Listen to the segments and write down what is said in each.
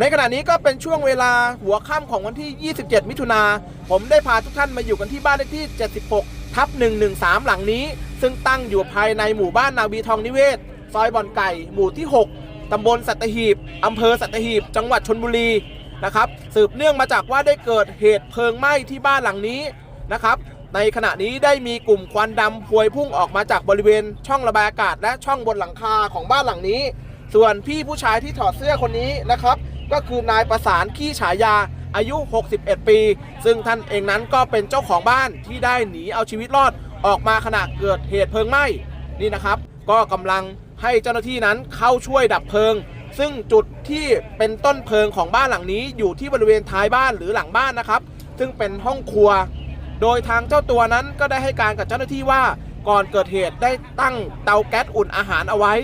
ในขณะนี้ก็เป็นช่วงเวลาหัวค่ำของวันที่ 27 มิถุนา ผมได้พาทุกท่านมาอยู่กันที่บ้านเลขที่ 76 ทับ 113 หลังนี้ ซึ่งตั้งอยู่ภายในหมู่บ้านนาวีทองนิเวศ ซอยบ่อนไก่ หมู่ที่ 6 ตำบลสัตหีบ อำเภอสัตหีบ จังหวัดชนบุรีนะครับ สืบเนื่องมาจากว่าได้เกิดเหตุเพลิงไหม้ที่บ้านหลังนี้นะครับ ในขณะนี้ได้มีกลุ่มควันดำพวยพุ่งออกมาจากบริเวณช่องระบายอากาศ และช่องบนหลังคาของบ้านหลังนี้ ส่วนพี่ผู้ชายที่ถอดเสื้อคนนี้นะครับ ก็คือนายประสานขี้ฉายาอายุ 61 ปี ซึ่งท่านเองนั้นก็เป็นเจ้าของบ้านที่ได้หนีเอาชีวิตรอดออกมาขณะเกิดเหตุเพลิงไหม้นี่นะครับ ก็กำลังให้เจ้าหน้าที่นั้นเข้าช่วยดับเพลิง ซึ่งจุดที่เป็นต้นเพลิงของบ้านหลังนี้อยู่ที่บริเวณท้ายบ้านหรือหลังบ้านนะครับ ซึ่งเป็นห้องครัว โดยทางเจ้าตัวนั้นก็ได้ให้การกับเจ้าหน้าที่ว่าก่อนเกิดเหตุได้ตั้งเตาแก๊สอุ่นอาหารเอาไว้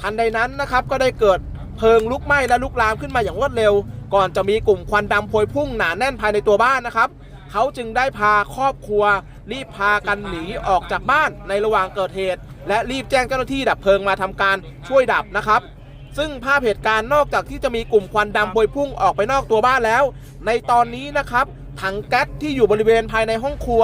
ทันใดนั้นนะครับก็ได้เกิด เพลิงลุกไหม้และลุกลามขึ้นมาอย่างรวดเร็ว ก่อนจะมีกลุ่มควันดำพวยพุ่งหนาแน่นภายในตัวบ้านนะครับ เขาจึงได้พาครอบครัว รีบพากันหนีออกจากบ้านในระหว่างเกิดเหตุ และรีบแจ้งเจ้าหน้าที่ดับเพลิงมาทำการช่วยดับนะครับ ซึ่งภาพเหตุการณ์นอกจากที่จะมีกลุ่มควันดำพวยพุ่งออกไปนอกตัวบ้านแล้ว ในตอนนี้นะครับถังแก๊สที่อยู่บริเวณภายในห้องครัว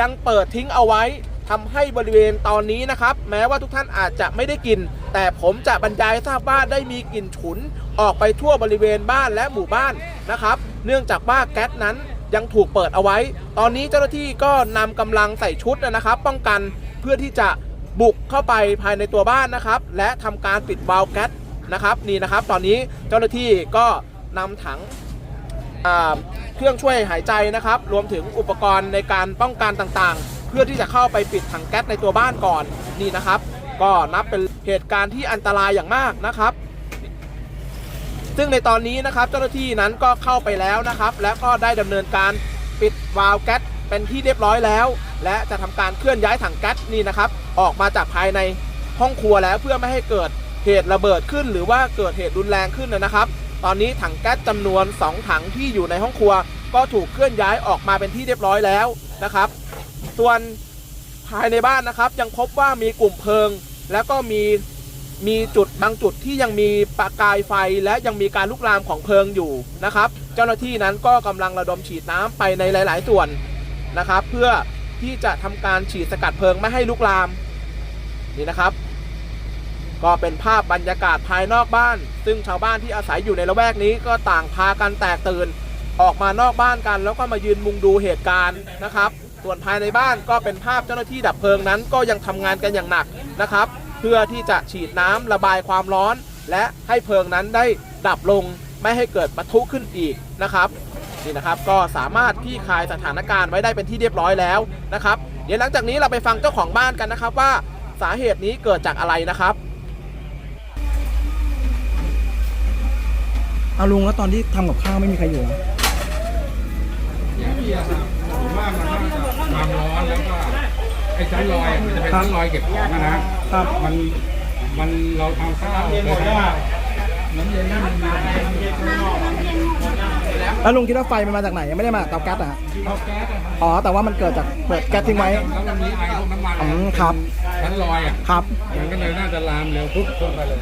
ยังเปิดทิ้งเอาไว้ ทำให้บริเวณตอนนี้นะครับ แม้ว่าทุกท่านอาจจะไม่ได้กลิ่น แต่ผมจะบรรยายทราบว่าได้มีกลิ่นฉุน ออกไปทั่วบริเวณบ้านและหมู่บ้านนะครับ เนื่องจากว่าแก๊สนั้นยังถูกเปิดเอาไว้ ตอนนี้เจ้าหน้าที่ก็นำกำลังใส่ชุดนะครับ ป้องกันเพื่อที่จะบุกเข้าไปภายในตัวบ้านนะครับ และทำการปิดวาล์วแก๊สนะครับนี่นะครับ ตอนนี้เจ้าหน้าที่ก็นำถังเครื่องช่วยหายใจนะครับ รวมถึงอุปกรณ์ในการป้องกันต่างๆ เพื่อที่จะเข้าไปปิดถังแก๊สในตัวบ้านก่อนนี่นะครับ ก็นับเป็นเหตุการณ์ที่อันตรายอย่างมากนะครับซึ่งในตอนนี้นะครับเจ้าหน้าที่นั้นก็เข้าไปแล้วนะครับ และก็ได้ดำเนินการปิดวาล์วแก๊สเป็นที่เรียบร้อยแล้ว และจะทำการเคลื่อนย้ายถังแก๊สนี่นะครับ ออกมาจากภายในห้องครัวแล้วเพื่อไม่ให้เกิดเหตุระเบิดขึ้น หรือว่าเกิดเหตุรุนแรงขึ้นนะครับ ตอนนี้ถังแก๊สจำนวน 2 ถังที่อยู่ในห้องครัว ก็ถูกเคลื่อนย้ายออกมาเป็นที่เรียบร้อยแล้วนะครับ ส่วนภายในบ้านนะครับ ยังพบว่ามีกลุ่มเพลิง แล้วก็มีมีจุดบางจุดที่ยังมีประกายไฟและยังมีการลุกลามของเพลิงอยู่นะครับ เจ้าหน้าที่นั้นก็กำลังระดมฉีดน้ำไปในหลาย ๆ ส่วนนะครับ เพื่อที่จะทำการฉีดสกัดเพลิงไม่ให้ลุกลามนี่นะครับ ก็เป็นภาพบรรยากาศภายนอกบ้าน ซึ่งชาวบ้านที่อาศัยอยู่ในละแวกนี้ก็ต่างพากันแตกตื่นออกมานอกบ้านกัน แล้วก็มายืนมุงดูเหตุการณ์นะครับ ส่วนภายในบ้านก็เป็นภาพเจ้าหน้าที่ดับเพลิงนั้น ก็ยังทำงานกันอย่างหนักนะครับ เพื่อที่จะฉีดน้ำระบายความร้อน และให้เพลิงนั้นได้ดับลงไม่ให้เกิดปะทุขึ้นอีกนะครับนี่นะครับก็สามารถที่คลายสถานการณ์ไว้ได้เป็นที่เรียบร้อยแล้วนะครับ เดี๋ยวหลังจากนี้เราไปฟังเจ้าของบ้านกันนะครับว่าสาเหตุนี้เกิดจากอะไรนะครับเอาลุงแล้วตอนที่ทำกับข้าวไม่มีใครอยู่ เหรอผมว่ามันน่าจะความร้อนแล้วก็ไอ้ชั้นลอยมันจะเป็นชั้นลอยเก็บของนะนะครับ มันมันเราทำข้าวเกิดว่าน้ำเย็นนี่มันมีน้ำเย็นข้างนอกแล้วลุงคิดว่าไฟมันมาจากไหนไม่ได้มาจากเตาแก๊สอะฮะเอาแก๊สอะครับอ๋อแต่ว่ามันเกิดจากเปิดแก๊สทิ้งไว้แล้วมันมีไอพวกน้ำมันอืมครับชั้นลอยอะครับมันก็เลยน่าจะลามเร็วปุ๊บขึ้นไปเลย